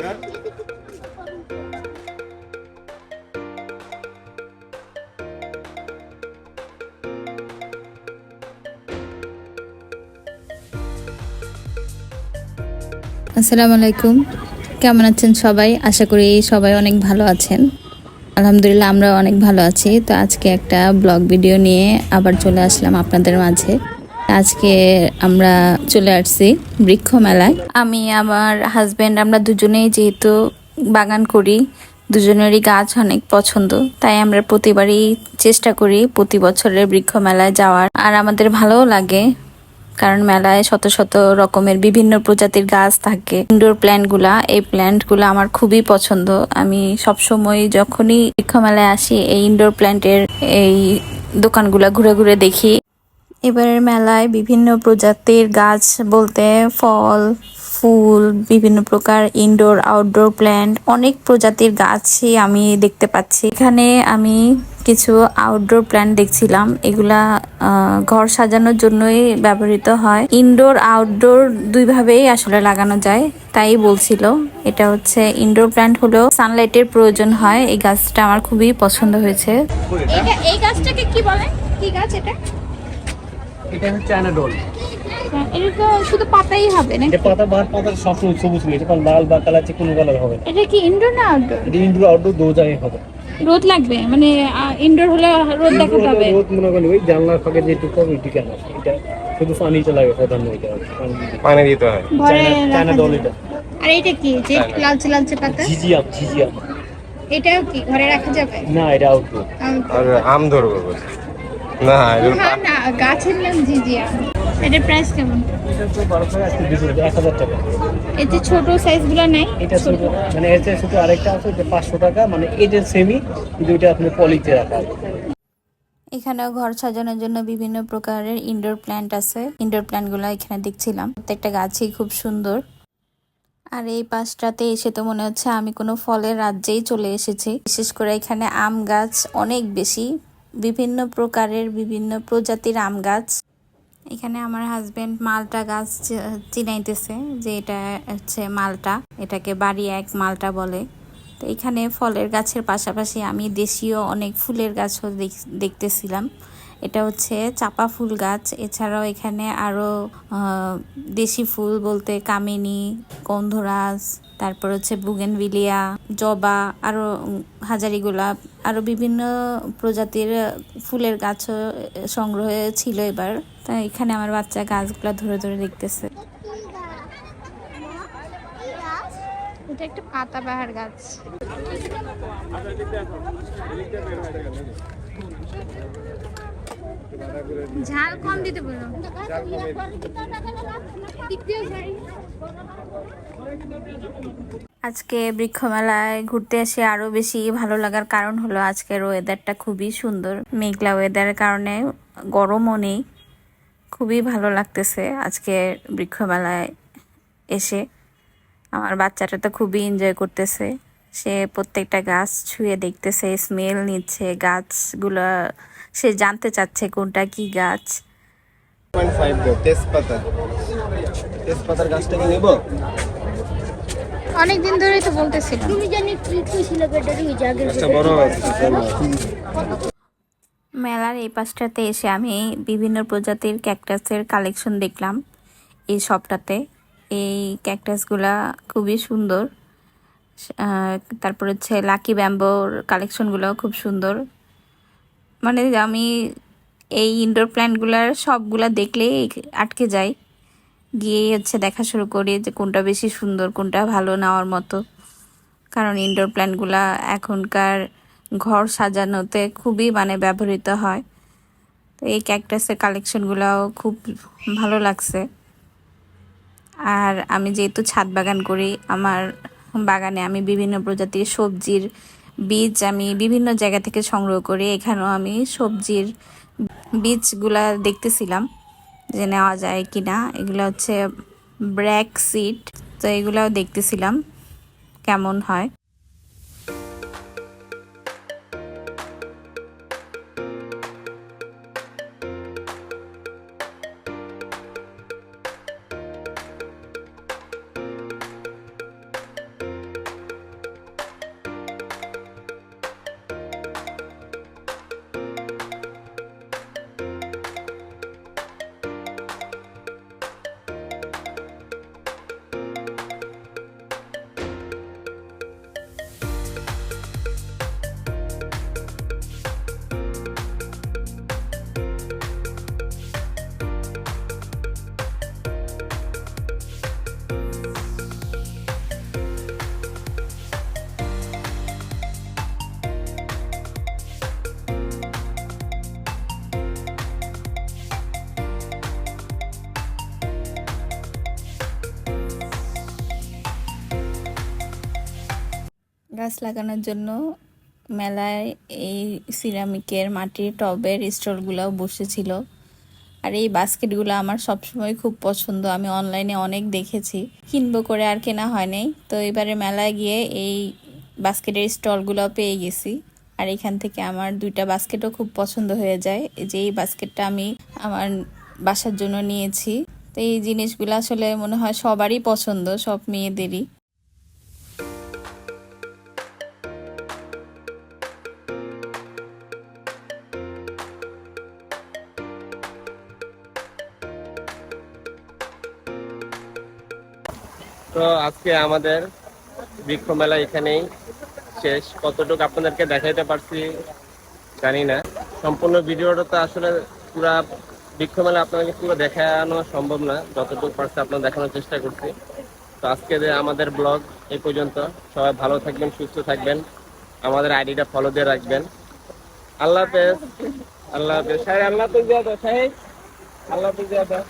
হ্যাঁ আসসালামু আলাইকুম। কেমন আছেন সবাই? আশা করি সবাই অনেক ভালো আছেন। আলহামদুলিল্লাহ আমরা অনেক ভালো আছি। তো আজকে একটা ব্লগ ভিডিও নিয়ে আবার চলে আসলাম আপনাদের মাঝে। আজকে আমরা চলে আসছি বৃক্ষ মেলায়। আমি, আমার হাজব্যান্ড আমরা দুজনেই যেহেতু বাগান করি, দুজনেরই গাছ অনেক পছন্দ, তাই আমরা প্রতিবারই চেষ্টা করি প্রতি বছরের বৃক্ষ মেলায় যাওয়ার। আর আমাদের ভালোও লাগে, কারণ মেলায় শত শত রকমের বিভিন্ন প্রজাতির গাছ থাকে। ইনডোর প্ল্যান্টগুলা এই প্ল্যান্টগুলা আমার খুবই পছন্দ। আমি সবসময় যখনই বৃক্ষ মেলায় আসি, এই ইনডোর প্ল্যান্টের এই দোকানগুলা ঘুরে ঘুরে দেখি। এবারের মেলায় বিভিন্ন প্রজাতির গাছ বলতে ফল, ফুল, বিভিন্ন প্রকার ইনডোর আউটডোর প্ল্যান্ট অনেক প্রজাতির গাছই আমি দেখতে পাচ্ছি। এখানে আমি কিছু আউটডোর প্ল্যান্ট দেখছিলাম। এগুলা ঘর সাজানোর জন্যই ব্যবহৃত হয়। ইনডোর আউটডোর দুইভাবেই আসলে লাগানো যায়, তাই বলছিল। এটা হচ্ছে ইনডোর প্ল্যান্ট হলেও সানলাইটের প্রয়োজন হয়। এই গাছটা আমার খুবই পছন্দ হয়েছে। এই গাছটাকে কি বলে? কি গাছ এটা? এটা হচ্ছে চায়না ডল হ্যাঁ, এটা তো শুধু পাতাই হবে না এটা পাতা সবুজ নেই এটা লাল বা কালার যে কোনো কালার হবে। এটা কি ইনডোর না আউটডোর এটা ইনডোর আউটডোর দু জায়গায় হবে। রোদ লাগবে? মানে ইনডোর হলে রোদ দেখাতে হবে? রোদ মনে করেন ওই জানলার ফাঁকে যেটুকু হবে ওইটুকু আনা এটা শুধু পানিটা লাগে প্রধান এটা। পানি দিতে। হয়। চায়না চায়না ডল এটা আর এটা কি? যে লালচে লালচে পাতা? এটাও কি? ঘরে রাখা যাবে? না এটা আউটডোর আর আম ধরবো না না গাছের নাম জিজিয়া এটার প্রাইস কেমন? এটা তো আজকে টাকা। এতে ছোট সাইজগুলো নাই এটা ছোট। মানে এর ছোট আরেকটা আছে এটা পাঁচশো টাকা মানে এটা সেমি কিন্তু এটা আপনি পলিতে রাখা এখানেও ঘর সাজানোর জন্য বিভিন্ন প্রকারের ইনডোর প্ল্যান্ট আছে। ইনডোর প্ল্যান্টগুলো এখানে দেখছিলাম। প্রত্যেকটা গাছই খুব সুন্দর। আর এই পাশটাতে এসে তো মনে হচ্ছে আমি কোনো ফলের রাজ্যেই চলে এসেছি। বিশেষ করে এখানে আম গাছ অনেক বেশি। বিভিন্ন প্রকারের বিভিন্ন প্রজাতির আম গাছ। এখানে আমার হাজবেন্ড মালটা গাছ চিনাইতেছে যে এটা হচ্ছে মালটা। এটাকে বাড়ি এক মালটা বলে। তো এখানে ফলের গাছের পাশাপাশি আমি দেশীয় অনেক ফুলের গাছও দেখ- দেখতেছিলাম। এটা হচ্ছে চাপা ফুল গাছ। এছাড়াও এখানে আরও দেশি ফুল বলতে কামিনী গন্ধরাজ তারপর হচ্ছে বুগেনভিলিয়া, জবা আরও হাজারি গোলাপ আরও বিভিন্ন প্রজাতির ফুলের গাছও সংগ্রহে ছিল এবার। তাই এখানে আমার বাচ্চা গাছগুলা ধরে ধরে দেখতেছে। একটা পাতাবাহার গাছ। ঝাল কম দিতে বলো। আজকে বৃক্ষমেলায় ঘুরতে এসে আরও বেশি ভালো লাগার কারণ হলো আজকের ওয়েদারটা খুবই সুন্দর। মেঘলা ওয়েদারের কারণে গরমও নেই। খুবই ভালো লাগতেছে আজকে বৃক্ষমেলায় এসে। আমার বাচ্চাটা তো খুবই এনজয় করতেছে। সে প্রত্যেকটা গাছ ছুঁয়ে দেখতেছে স্মেল নিচ্ছে গাছগুলো সে জানতে চাচ্ছে কোনটা কি গাছ। পয়েন্ট ফাইভ দেব তেজপাতা। তেজপাতার গাছটাকে নেব? অনেক দিন ধরেই তো আছে মেলার এই পাশটাতে এসে আমি বিভিন্ন প্রজাতির ক্যাকটাসের কালেকশন দেখলাম এই শপটাতে এই ক্যাকটাসগুলা খুবই সুন্দর। তারপর হচ্ছে লাকি ব্যাম্বোর কালেকশনগুলোও খুব সুন্দর। মানে আমি এই ইনডোর প্ল্যান্টগুলার সবগুলা দেখলেই আটকে যাই। গিয়েই হচ্ছে দেখা শুরু করি যে কোনটা বেশি সুন্দর, কোনটা ভালো নেওয়ার মতো। কারণ ইনডোর প্ল্যান্টগুলা এখনকার ঘর সাজানোতে খুবই মানে ব্যবহৃত হয়। তো এই ক্যাকটাসের কালেকশনগুলোও খুব ভালো লাগছে। আর আমি যেহেতু ছাদ বাগান করি, আমার বাগানে আমি বিভিন্ন প্রজাতির সবজির বীজ আমি বিভিন্ন জায়গা থেকে সংগ্রহ করে এখানেও আমি সবজির বীজগুলা দেখতেছিলাম যে নেওয়া যায় কি না এগুলো হচ্ছে ব্র্যাক সিড, তো এগুলাও দেখতেছিলাম কেমন হয়। গাছ লাগানোর জন্য মেলায় এই সিরামিকের মাটির টবের স্টলগুলোও বসেছিল। আর এই বাস্কেটগুলো আমার সবসময় খুব পছন্দ। আমি অনলাইনে অনেক দেখেছি। কিনবো করে আর কেনা হয়নি তো এবারে মেলায় গিয়ে এই বাস্কেটের স্টলগুলো পেয়ে গেছি। আর এখান থেকে আমার দুইটা বাস্কেটও খুব পছন্দ হয়ে যায়। যে এই বাস্কেটটা আমি আমার বাসার জন্য নিয়েছি। তো এই জিনিসগুলো আসলে মনে হয় সবারই পছন্দ, সব মেয়েদেরই। তো আজকে আমাদের বৃক্ষ মেলা এখানেই শেষ। কতটুকু আপনাদেরকে দেখাইতে পারছি জানি না। সম্পূর্ণ ভিডিওটা তো আসলে পুরা বৃক্ষ মেলা আপনাদেরকে পুরো দেখানো সম্ভব না, যতটুকু পারছে আপনার দেখানোর চেষ্টা করছি। তো আজকে আমাদের ব্লগ এই পর্যন্ত, সবাই ভালো থাকবেন, সুস্থ থাকবেন। আমাদের আইডিটা ফলো দিয়ে রাখবেন। আল্লাহ হাফেজ। আল্লাহ হাফেজ। সাহেব, আল্লাহ হাফেজ দিয়া সাহেব, আল্লাহ দিয়া দাও